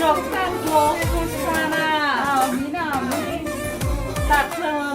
จบการโพสต์โฆษณาเอามีหนาตัดเลย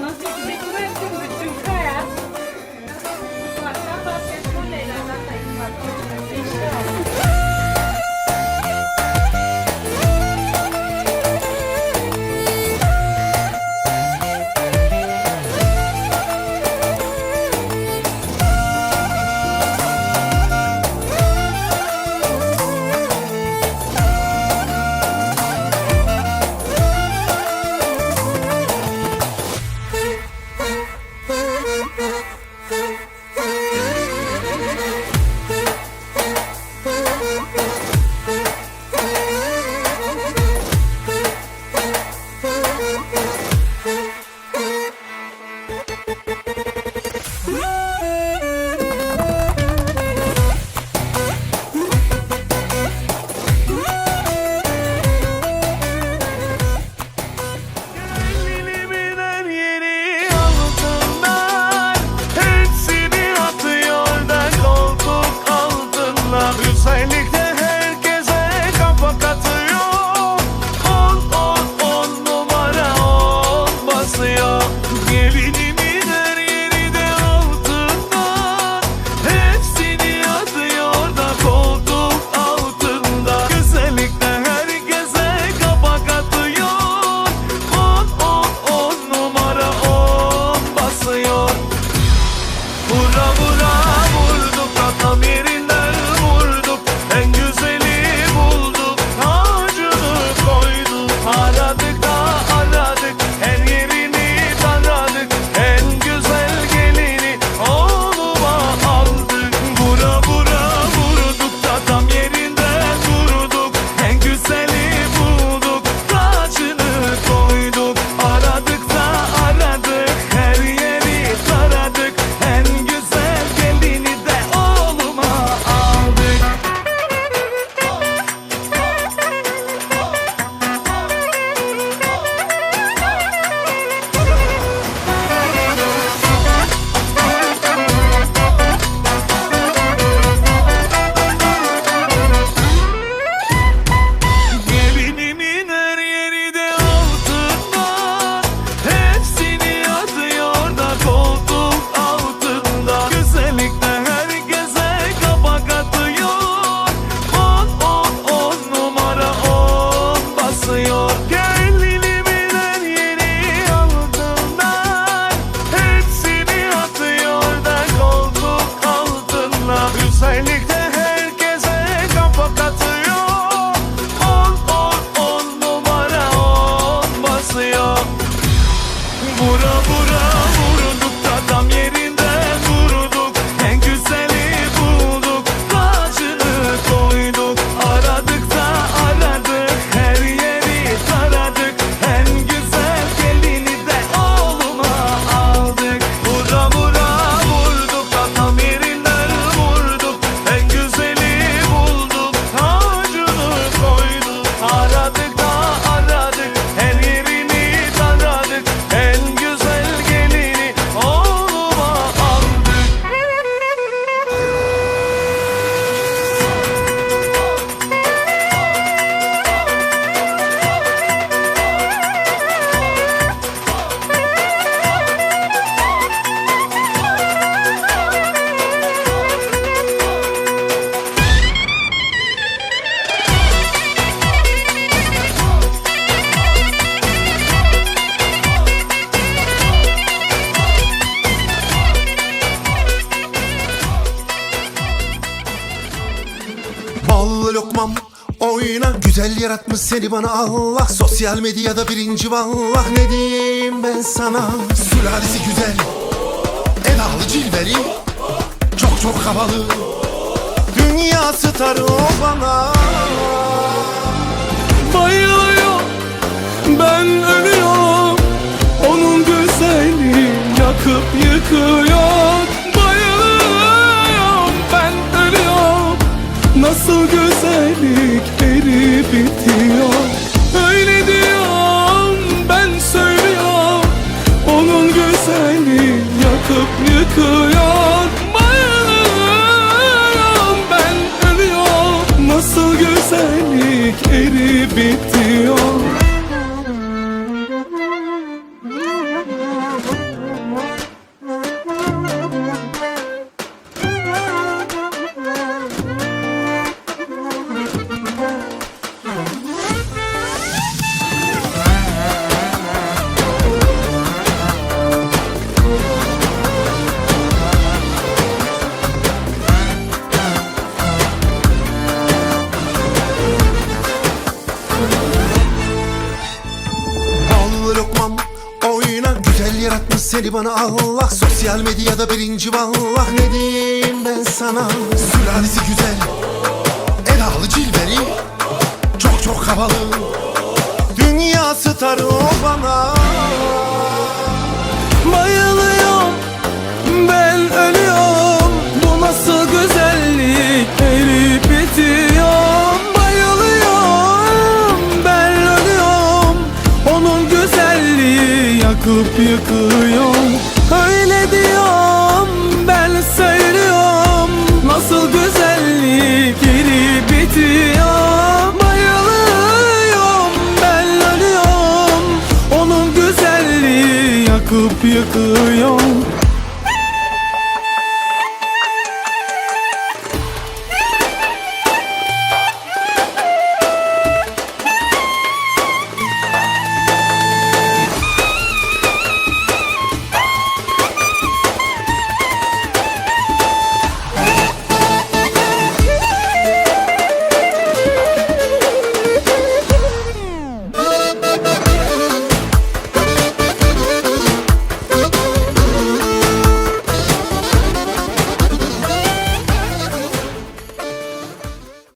Güzel yaratmış seni bana Allah. Sosyal medyada birinci vallah Ne diyeyim ben sana? Sülalesi güzel. Edalı cilveli. Çok çok havalı. Dünya starı o bana. Bayılıyor Ben ölüyorum. Onun güzelliği yakıp yıkıyor. Bayılıyorum. Ben ölüyorum. Nasıl erip bitiyor seni bana Allah Sosyal medyada birinci vallah Ne diyeyim ben sana? Sülalesi güzel Edalı cilveli Çok çok havalı. Dünya starı o bana Yakıp yıkıyor Öyle diyorum Ben söylüyorum. Nasıl güzellik Erip bitiyor. Bayılıyorum Ben ölüyorum. Onun güzelliği yakıp yıkıyor